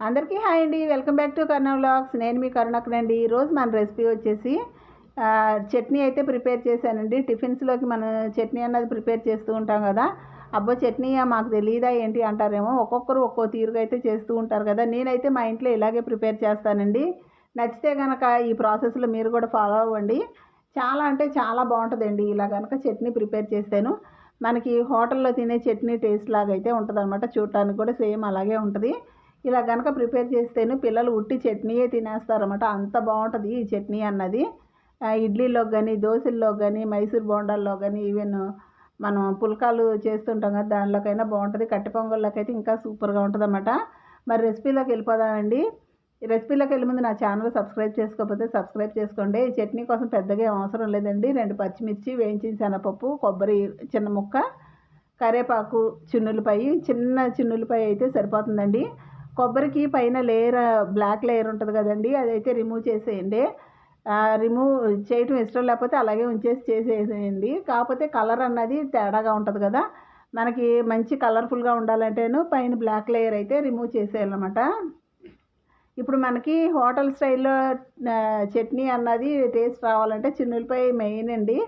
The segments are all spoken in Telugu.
అందరికీ హాయ్ అండి. Welcome back to Karuna vlogs. నేను మీ కరుణకునండి ఈరోజు మన రెసిపీ వచ్చేసి చట్నీ అయితే ప్రిపేర్ చేశానండి. టిఫిన్స్లోకి మనం చట్నీ అన్నది ప్రిపేర్ చేస్తూ ఉంటాం కదా. అబ్బో చట్నీ మాకు తెలియదా ఏంటి అంటారేమో. ఒక్కొక్కరు ఒక్కో తీరుగా అయితే చేస్తూ ఉంటారు కదా. నేనైతే మా ఇంట్లో ఇలాగే ప్రిపేర్ చేస్తానండి. నచ్చితే కనుక ఈ ప్రాసెస్లో మీరు కూడా ఫాలో అవ్వండి. చాలా అంటే చాలా బాగుంటుందండి. ఇలా కనుక చట్నీ ప్రిపేర్ చేస్తాను మనకి హోటల్లో తినే చట్నీ టేస్ట్ లాగా అయితే ఉంటుంది అనమాట చూడటానికి కూడా సేమ్ అలాగే ఉంటుంది. ఇలా కనుక ప్రిపేర్ చేస్తేనే పిల్లలు ఉట్టి చట్నీయే తినేస్తారన్నమాట. అంత బాగుంటుంది ఈ చట్నీ అన్నది. ఇడ్లీలో కానీ దోశల్లో కానీ మైసూర్ బోండాల్లో కానీ ఈవెన్ మనం పుల్కాలు చేస్తుంటాం కదా దానిలోకైనా బాగుంటుంది. కట్టె పొంగల్లోకి అయితే ఇంకా సూపర్గా ఉంటుంది అన్నమాట మరి రెసిపీలోకి వెళ్ళిపోదామండి రెసిపీలోకి వెళ్ళే ముందు నా ఛానల్ సబ్స్క్రైబ్ చేసుకోకపోతే సబ్స్క్రైబ్ చేసుకోండి. ఈ చట్నీ కోసం పెద్దగా అవసరం లేదండి. రెండు పచ్చిమిర్చి వేయించిన శనగపప్పు కొబ్బరి చిన్న ముక్క కరేపాకు చిన్నులపై చిన్న చిన్నులపై అయితే సరిపోతుందండి. కొబ్బరికి పైన లేయర్ బ్లాక్ లేయర్ ఉంటుంది కదండి అదైతే రిమూవ్ చేసేయండి. రిమూవ్ చేయటం ఇష్టం లేకపోతే అలాగే ఉంచేసి చేసేసేయండి కాకపోతే కలర్ అన్నది తేడాగా ఉంటుంది కదా మనకి మంచి కలర్ఫుల్గా ఉండాలంటేను పైన బ్లాక్ లేయర్ అయితే రిమూవ్ చేసేయాలన్నమాట. ఇప్పుడు మనకి హోటల్ స్టైల్లో చట్నీ అన్నది టేస్ట్ రావాలంటే చిన్నులపై మెయిన్ అండి.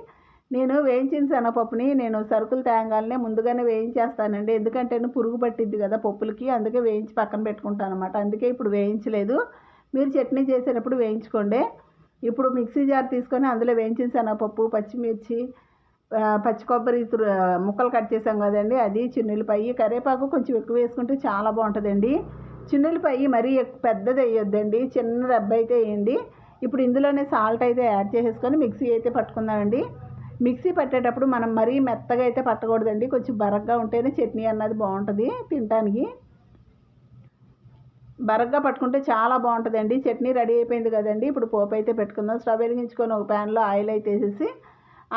నేను వేయించిన శనగపప్పుని నేను సరుకులు తేగానే ముందుగానే వేయించేస్తానండి. ఎందుకంటే పురుగు పట్టిద్ది కదా పప్పులకి అందుకే వేయించి పక్కన పెట్టుకుంటాను అనమాట అందుకే ఇప్పుడు వేయించలేదు. మీరు చట్నీ చేసేటప్పుడు వేయించుకోండి. ఇప్పుడు మిక్సీ జార్ తీసుకొని అందులో వేయించిన శనగపప్పు పచ్చిమిర్చి పచ్చి కొబ్బరి ముక్కలు కట్ చేసాం కదండి. అది చిన్నులపాయి కరివేపాకు కొంచెం ఎక్కువ వేసుకుంటే చాలా బాగుంటుందండి. చిన్నులపాయి మరీ ఎక్కువ పెద్దది వేయొద్దండి. చిన్న రబ్బ అయితే వేయండి. ఇప్పుడు ఇందులోనే సాల్ట్ అయితే యాడ్ చేసేసుకొని మిక్సీ అయితే పట్టుకుందామండి. మిక్సీ పట్టేటప్పుడు మనం మరీ మెత్తగా అయితే పట్టకూడదండి. కొంచెం బరగ్గా ఉంటేనే చట్నీ అన్నది బాగుంటుంది తినటానికి. బరగ్గా పట్టుకుంటే చాలా బాగుంటుందండి. చట్నీ రెడీ అయిపోయింది కదండి. ఇప్పుడు పోపు అయితే పెట్టుకుందాం. స్టవ్ వెలిగించుకొని ఒక ప్యాన్లో ఆయిల్ అయితే వేసేసి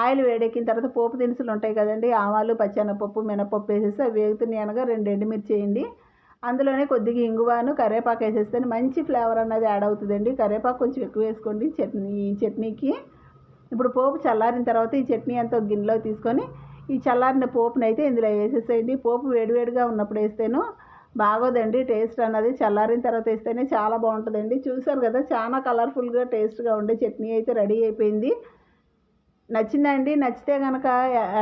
ఆయిల్ వేడెక్కిన తర్వాత పోపు దినుసులు ఉంటాయి కదండి. ఆవాలు పచ్చెనపప్పు మినపప్పు వేసేసి అవి వేగుతున్నాయి అనగా రెండు ఎండుమిర్చి వేయండి అందులోనే కొద్దిగా ఇంగువాను కరివేపాకు వేసేస్తే మంచి ఫ్లేవర్ అన్నది యాడ్ అవుతుందండి. కరివేపాకు కొంచెం ఎక్కువ వేసుకోండి. చట్నీ చట్నీకి ఇప్పుడు పోపు చల్లారిన తర్వాత ఈ చట్నీ అంతా గిన్నెలో తీసుకొని ఈ చల్లారిన పోపుని అయితే ఇందులో వేసేసేయండి. పోపు వేడివేడిగా ఉన్నప్పుడు వేస్తేను బాగోదండి టేస్ట్ అన్నది. చల్లారిన తర్వాత వేస్తేనే చాలా బాగుంటుందండి. చూసారు కదా చాలా కలర్ఫుల్గా టేస్ట్గా ఉండే చట్నీ అయితే రెడీ అయిపోయింది. నచ్చిందండి. నచ్చితే కనుక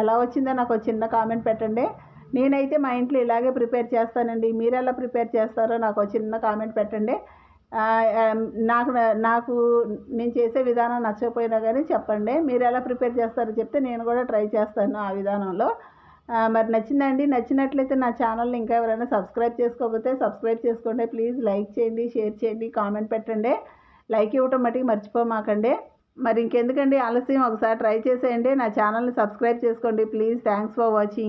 ఎలా వచ్చిందో నాకు చిన్న కామెంట్ పెట్టండి. నేనైతే మా ఇంట్లో ఇలాగే ప్రిపేర్ చేస్తానండి. మీరు ఎలా ప్రిపేర్ చేస్తారో నాకు చిన్న కామెంట్ పెట్టండి. నాకు నాకు నేను చేసే విధానం నచ్చకపోయినా కానీ చెప్పండి. మీరు ఎలా ప్రిపేర్ చేస్తారో చెప్తే నేను కూడా ట్రై చేస్తాను ఆ విధానంలో. మరి నచ్చిందండి. నచ్చినట్లయితే నా ఛానల్ని ఇంకా ఎవరైనా సబ్స్క్రైబ్ చేసుకోకపోతే సబ్స్క్రైబ్ చేసుకోండి. ప్లీజ్ లైక్ చేయండి షేర్ చేయండి కామెంట్ పెట్టండి. లైక్ ఇవ్వటం మటుకు మర్చిపోమాకండి. మరి ఇంకెందుకండి? ఆలస్యం. ఒకసారి ట్రై చేసేయండి. నా ఛానల్ని సబ్స్క్రైబ్ చేసుకోండి. ప్లీజ్. Thanks for watching.